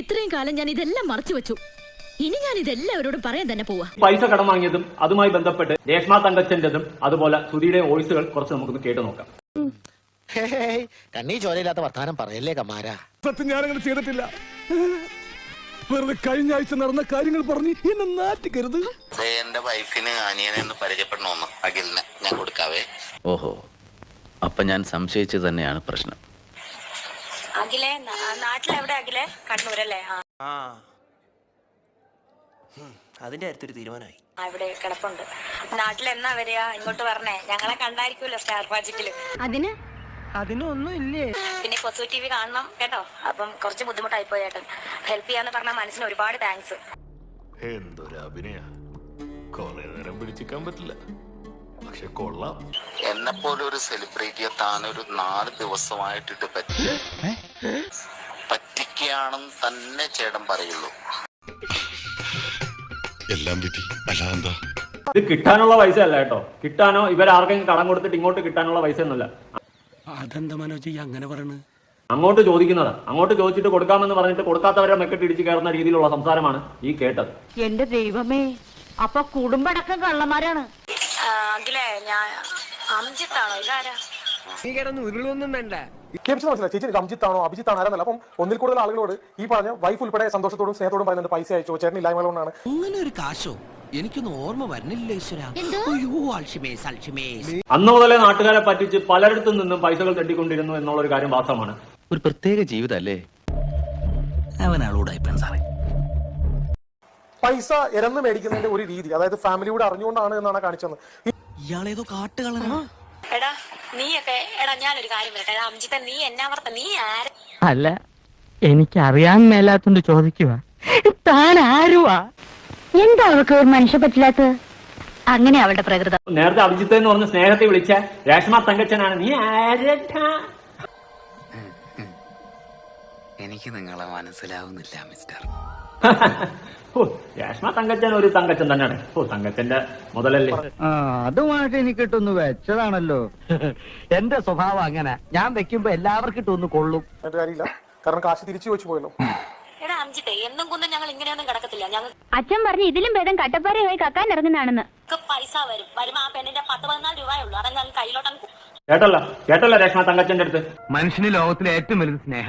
ഇത്രയും കാലം ഞാൻ ഇതെല്ലാം മറച്ചു വെച്ചു. ഇനി ഞാൻ ഇതെല്ലാവരോടും പറയാൻ തന്നെ പോവാ. പൈസ കടം വാങ്ങിയതും അതുമായി ബന്ധപ്പെട്ട് രേഷ്മ തങ്കച്ചന്റെതും അതുപോലെ സുധിയുടെയും വോയിസുകൾ കുറച്ച് നമുക്കൊന്ന് കേട്ടു നോക്കാം. ഹേയ്, കണ്ണീ ചോരയില്ലാത്ത വർത്താനം പറയല്ലേ കമാരാ സത്യം ഞാനങ്ങനെ ചെയ്തിട്ടില്ല. വെറുതെ കഴിഞ്ഞ ആഴ്ച നടന്ന കാര്യങ്ങൾ പറഞ്ഞ് എന്നെ നാറ്റിക്കരുത്. ദേ, എന്റെ വൈഫിന് അനിയനെ ഒന്ന് പരിചയപ്പെടണമെന്ന് അഖിലിനെ ഞാൻ കൊടുക്കാവേ. ഓഹോ അപ്പൊ ഞാൻ സംശയിച്ചു തന്നെയാണ് പ്രശ്നം. അഖിലെ നാട്ടിലെവിടെ അഖിലെ? കണ്ണൂരല്ലേ? ആ. അതിന്റെ കാര്യത്തിൽ തീരുമാനമായി. അവിടെ കിടപ്പുണ്ട്. നാട്ടിൽ എന്നാ വരിക? ഇങ്ങോട്ട് പറഞ്ഞേ ഞങ്ങളെ കണ്ടായിരിക്കുമല്ലോ സ്റ്റാർ മാജിക്കിൽ. അതിന്? പിന്നെ കൊച്ചു ടി വി കാണണം കേട്ടോ? അപ്പം കുറച്ച് ബുദ്ധിമുട്ടായി പോയി ചേട്ടൻ ഹെൽപ്പ് ചെയ്യാന്ന് പറഞ്ഞ മനസ്സിന് ഒരുപാട് താങ്ക്സ് എന്തൊരു അഭിനയ. കൊറേ നേരം പിടിച്ചിക്കാൻ പറ്റില്ല. പക്ഷെ കൊള്ളാം. എന്നെ പോലെ ഒരു സെലിബ്രിറ്റിയെ താനൊരു നാല് ദിവസമായിട്ടിട്ട് പറ്റി പറ്റിക്കുകയാണെന്ന് തന്നെ ചേട്ടൻ പറയുള്ളൂ. എല്ലാം വിധി. അല്ലാന്താ ഇത് കിട്ടാനുള്ള പൈസ അല്ല കേട്ടോ. കിട്ടാനോ ഇവരാർക്കെങ്കിലും കടം കൊടുത്തിട്ട് ഇങ്ങോട്ട് കിട്ടാനുള്ള പൈസ ഒന്നുമല്ല. അതെന്താ മനോജ് അങ്ങനെ പറയണ്? അങ്ങോട്ട് ചോദിക്കുന്നത്. അങ്ങോട്ട് ചോദിച്ചിട്ട് കൊടുക്കാമെന്ന് പറഞ്ഞിട്ട് കൊടുക്കാത്തവരെ മെക്കെട്ട് ഇടിച്ചു കയറുന്ന രീതിയിലുള്ള സംസാരമാണ് ഈ കേട്ടത്. എന്റെ ദൈവമേ അപ്പൊ കുടുംബടക്കം കള്ളന്മാരാണ്. അഖിലേ ഞാൻ അംജിത്താണോ? ഇതാരാ? മനസ്സിലായി. ചേച്ചി ഇത് അഭിജിത്താണോ അഭിജിത്താണോ ആരെന്നല്ല. അപ്പം ഒന്നിൽ കൂടുതൽ ആളുകളോട് ഈ പറഞ്ഞ വൈഫ് ഉൾപ്പെടെ സന്തോഷത്തോടും സ്നേഹത്തോടും പറയുന്നുണ്ട്. പൈസ അയച്ചോ. ചേട്ടൻ ഇല്ലായ്മ കൊണ്ടാണ്. അങ്ങനെ ഒരു കാശോ? എനിക്കൊന്നും ഓർമ്മ വരുന്നില്ല അന്ന് മുതലേ നാട്ടുകാരെ പറ്റിച്ച് പലയിടത്തും നിന്നും പൈസകൾ തട്ടിക്കൊണ്ടിരുന്നു എന്നുള്ള ഒരു കാര്യം വാസ്തവമാണ്. ഒരു പ്രത്യേക ജീവിതല്ലേ? അവനാളോടായി സാറേ. പൈസ ഇരന്ന് മേടിക്കുന്നതിന്റെ ഒരു രീതി അതായത് ഫാമിലിയോട് അറിഞ്ഞുകൊണ്ടാണ് എന്നാണ് കാണിച്ചത്. ഇയാളേതോ കാട്ടുകളാണ് എടാ നീയൊക്കെ എടാ ഞാനൊരു കാര്യം പറയട്ടെ. എടാ അംജിത്ത നീ എന്നാ വർത്ത നീ ആര? അല്ല എനിക്ക് അറിയാൻ മേലാത്തോണ്ട് ചോദിക്കുക താൻ ആരുവാ? എന്താ അവൾക്ക് ഒരു മനുഷ്യ പറ്റില്ലാത്തത്? അങ്ങനെ അവളുടെ പ്രകൃതം. നേരത്തെ അഭിജിത്ത് എന്ന് പറഞ്ഞ സ്നേഹത്തെ വിളിച്ച രേഷ്മ തങ്കച്ചനാണ്. നീ ആരട്ടാ എനിക്ക് നിങ്ങളെ മനസ്സിലാവുന്നില്ല മിസ്റ്റർ. രേഷ്മ തങ്കച്ചൻ ഒരു തങ്കച്ചൻ തന്നെയാണ്. ഓ തങ്കച്ചന്റെ മുതലല്ലേ? ആ അതുമായിട്ട് എനിക്ക് ഇട്ടൊന്ന് വെച്ചതാണല്ലോ. എന്റെ സ്വഭാവം അങ്ങനെ. ഞാൻ വെക്കുമ്പോ എല്ലാവർക്കും ഇട്ടൊന്ന് കൊള്ളും. അതിന്റെ കാര്യമില്ല. കാരണം കാശ് തിരിച്ചു വെച്ചു പോയല്ലോ. എടാ എന്നും കുന്നും ഞങ്ങൾ ഇങ്ങനെയൊന്നും കിടക്കത്തില്ല. ഞങ്ങൾക്ക് അച്ഛൻ പറഞ്ഞു ഇതിലും ഭേദം കട്ടപ്പാറയായി കക്കാൻ ഇറങ്ങുന്നതാണെന്ന്. പൈസ വരും. വരുമ്പോ ആ പെണ്ണിന്റെ പത്ത് പതിനാല് രൂപയേ ഉള്ളൂ. അതെ ഞങ്ങൾ കയ്യിലോട്ടങ്ങ് കൊടുക്കും. കേട്ടല്ലോ കേട്ടല്ലോ രേഷ്മ തങ്കച്ചന്റെ അടുത്ത്. മനുഷ്യന് ലോകത്തിലെ ഏറ്റവും വലുത് സ്നേഹ.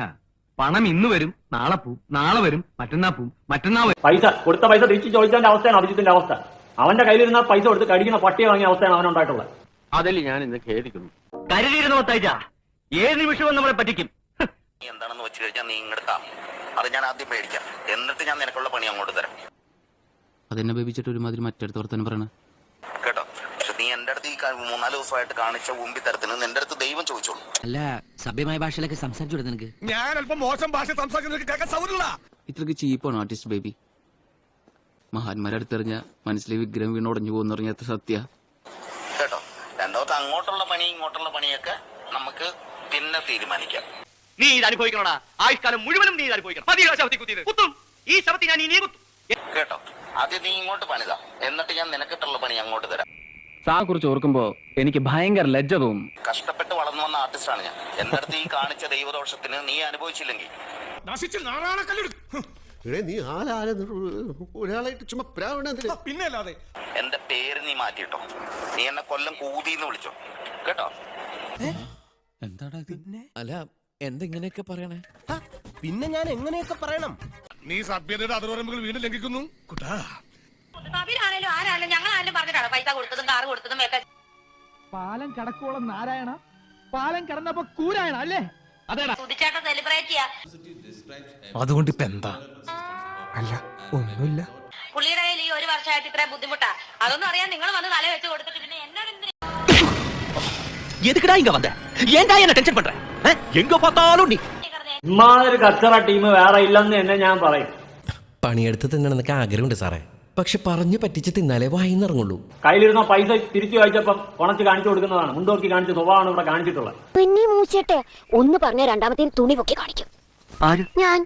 പണം ഇന്ന് വരും നാളെ പോവും. നാളെ വരും മറ്റന്നാ പോവും. മറ്റന്നാ വരും. പൈസ കൊടുത്ത പൈസ തിരിച്ചു ചോദിച്ചതിന്റെ അവസ്ഥയാണ് അഭിജിത്തിന്റെ അവസ്ഥ. അവന്റെ കയ്യിലിരുന്ന പൈസ കൊടുത്ത് കടിക്കുന്ന പട്ടിയെ വാങ്ങിയ അവസ്ഥയാണ് അവനുണ്ടായിട്ടുള്ളത് അതിൽ ഞാൻ ഇന്ന് ഖേദിക്കുന്നു. കരുതിയിരുന്ന തൈജ? ഏത് നിമിഷവും നമ്മളെ പറ്റിക്കും. നീ എന്താണെന്ന് വെച്ച് കഴിഞ്ഞാൽ നീ ഇങ്ങോട്ട് താ. അത് ഞാൻ ആദ്യം പേടിക്കാം എന്നിട്ട് ഞാൻ നിനക്കുള്ള പണി അങ്ങോട്ട് തരാം. അതെന്നെ ബേബിച്ചിട്ട് ഒരുമാതിരി മറ്റടുത്ത് വർത്തനം പറയണേ? എന്റെ അടുത്ത് ഈ മൂന്നാൽ ദിവസമായിട്ട് കാണിച്ച ഉമ്പി തരത്തിന് നിന്റെ അടുത്ത് ദൈവം ചോദിച്ചോളൂ. അല്ല സഭ്യമായ ഭാഷയിലൊക്കെ സംസാരിച്ചു നിനക്ക്? ഞാൻ അല്പം മോശം ഭാഷ സൗകര്യമില്ല. ഇത്രക്ക് ചീപ്പാണ് ആർട്ടിസ്റ്റ് ബേബി മഹാന്മാരെ അടുത്തെറിഞ്ഞ മനസ്സിലെ വിഗ്രഹം വീണ് ഉടഞ്ഞു പോകുന്ന പറഞ്ഞ സത്യ. കേട്ടോ? രണ്ടാമത്തെ അങ്ങോട്ടുള്ള പണി ഇങ്ങോട്ടുള്ള പണിയൊക്കെ നമുക്ക് പിന്നെ തീരുമാനിക്കാം. നീ ഇത് അനുഭവിക്കണോടാ? ആയുഷ്കാലം മുഴുവനും നീ ഇത് അനുഭവിക്കണം. മതിയോ ശവത്തി കുത്തിയത്. കുത്തും. ഈ ശവത്തി ഞാൻ ഇനി കുത്തും. കേട്ടോ? ആദ്യം നീ ഇങ്ങോട്ട് പണിതാ. എന്നിട്ട് ഞാൻ നിനക്കിട്ടുള്ള പണി അങ്ങോട്ട് തരാം. സാ കുറിച്ച് ഓർക്കുമ്പോ എനിക്ക് ഭയങ്കര ലജ്ജ തോന്നും. കഷ്ടപ്പെട്ട് വളർന്നു വന്ന ആർട്ടിസ്റ്റാണ് ഞാൻ. എന്റെ അടുത്ത് ഈ കാണിച്ച ദൈവദോഷത്തിന് നീ അനുഭവിച്ചില്ലെങ്കിൽ. നശിച്ച് നീ ഒരാളായിട്ട് ചുമ്മാ പിന്നെ അല്ലാതെ. എന്റെ പേര് നീ മാറ്റിട്ടോ നീ എന്നെ കൊല്ലം കൂതിന്ന് വിളിച്ചോ. കേട്ടോ? അല്ല എന്തെങ്ങനെയൊക്കെ പറയണേ? പിന്നെ ഞാൻ എങ്ങനെയൊക്കെ പറയണം? നീ സഭ്യതയുടെ അതിർവരമ്പുകൾ വീണ്ടും ലംഘിക്കുന്നു. കുട്ടാ കബീരാണേലും ആരായാലും ഞങ്ങൾ ആരും പറഞ്ഞിട്ടാണ് പൈസ കൊടുത്തതും കാറ് കൊടുത്തതും ഒക്കെ? പാലം കടക്കോളം നാരായണ? പാലം കടന്നപ്പോ കൂരായണ അല്ലേ? സെലിബ്രേറ്റ് അതുകൊണ്ട് ഇപ്പൊ എന്താ? അല്ല ഒന്നുമില്ല. പുള്ളിയുടെ കയ്യിൽ ഈ ഒരു വർഷമായിട്ട് ഇത്ര ബുദ്ധിമുട്ടാ. അതൊന്നും അറിയാൻ നിങ്ങൾ വന്ന് തല വെച്ച് കൊടുത്തിട്ട് പിന്നെ എന്നോട് എന്തിനാ எதுக்குடா இங்க வந்த ஏன்டா என்ன டென்ஷன் കച്ചറ ടീം വേറെ ഇല്ലെന്ന് തന്നെ ഞാൻ പറയും. പണിയെടുത്ത് തിന്നണമെന്നൊക്കെ ആഗ്രഹമുണ്ട് സാറേ. പക്ഷെ പറഞ്ഞു പറ്റിച്ച് തിന്നാലേ വായിന്നിറങ്ങുള്ളൂ. കയ്യിലിരുന്ന പൈസ തിരിച്ചു വായിച്ചപ്പം കൊണച്ച് കാണിച്ചു കൊടുക്കുന്നതാണ്. മുണ്ടോക്കി കാണിച്ച സ്വഭാവമാണ് ഇവിടെ കാണിച്ചിട്ടുള്ളത്. പിന്നെ മൂച്ചേട്ടെ ഒന്ന് പറഞ്ഞ രണ്ടാമത്തെ തുണി പൊക്കി കാണിക്കും. ആര്? ഞാൻ.